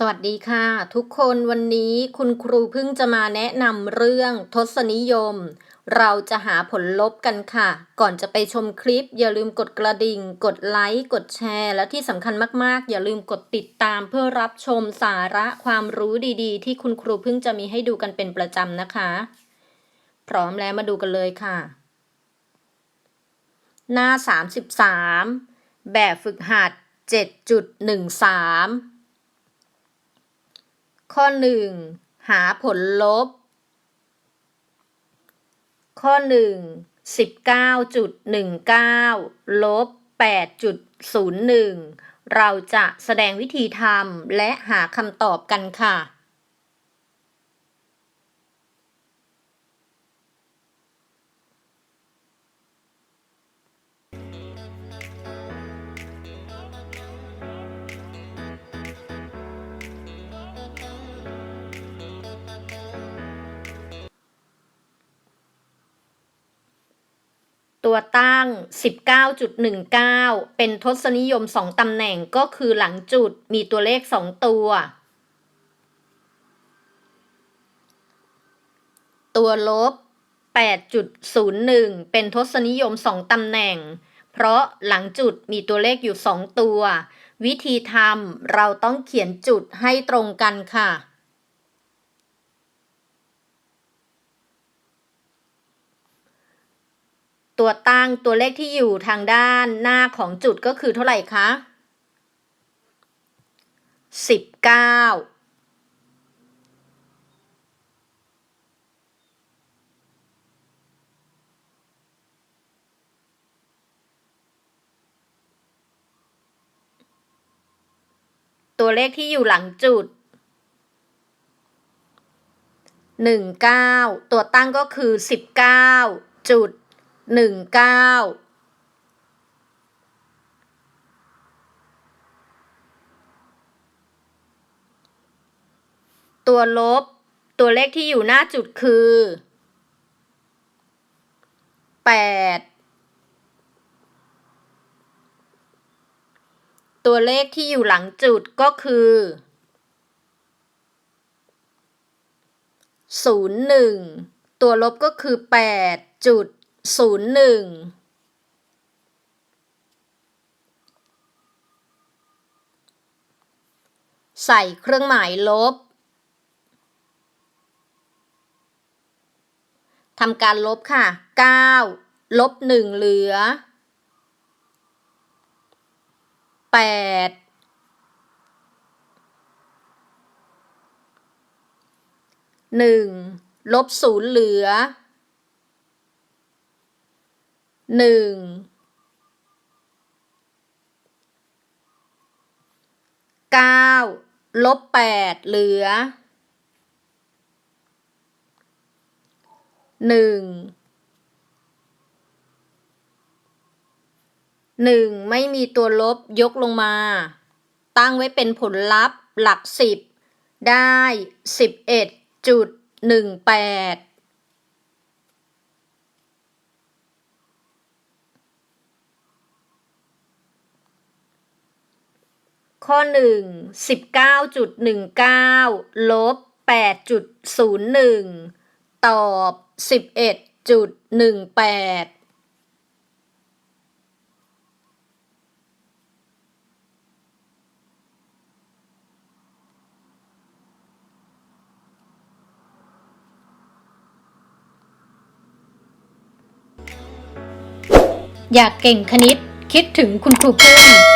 สวัสดีค่ะ ทุกคนวันนี้คุณครูเพิ่งจะมาแนะนำเรื่องทศนิยม เราจะหาผลลบกันค่ะ ก่อนจะไปชมคลิป อย่าลืมกดกระดิ่ง กดไลค์ กดแชร์ และที่สำคัญมากๆ อย่าลืมกดติดตามเพื่อรับชมสาระความรู้ดีๆ ที่คุณครูเพิ่งจะมีให้ดูกันเป็นประจำนะคะ พร้อมแล้วมาดูกันเลยค่ะ หน้า 33 แบบฝึกหัด 7.13 ข้อ1หาผลลบ ข้อ1 19.19ลบ8.01เราจะแสดงวิธีทำและหาคำตอบกันค่ะ ตัวตั้ง 19.19 เป็นทศนิยม 2ตำแหน่งก็คือหลังจุดมีตัวเลข 2 ตัว ตัวลบ 8.01 เป็นทศนิยม 2ตำแหน่ง เพราะหลังจุดมีตัวเลขอยู่ 2 ตัว วิธีทำเราต้องเขียนจุดให้ตรงกันค่ะ ตัวตั้งตัวเลขที่อยู่ทางด้านหน้าของจุดก็คือเท่าไหร่คะสิบเก้าตัวเลขที่อยู่หลังจุดหนึ่งเก้าตัวตั้งก็คือสิบเก้าจุด หนึ่งเก้าตัวลบ ตัวเลขที่อยู่หน้าจุดคือแปดตัวเลขที่อยู่หลังจุดก็คือศูนย์หนึ่งตัวลบก็คือแปดจุด ศูนย์หนึ่งใส่เครื่องหมายลบทำการลบค่ะ 9 ลบ 1 เหลือ 8 1 ลบ 0 เหลือ หนึ่งเก้าลบแปดเหลือหนึ่งหนึ่งไม่มีตัวลบยกลงมา ตั้งไว้เป็นผลลัพธ์หลักสิบได้สิบเอ็ดจุดหนึ่งแปด ข้อหนึ่งสิบเก้าจุดหนึ่งเก้าลบแปดจุดศูนย์หนึ่งตอบสิบเอ็ดจุดหนึ่งแปดอยากเก่งคณิตคิดถึงคุณครูพึ่ง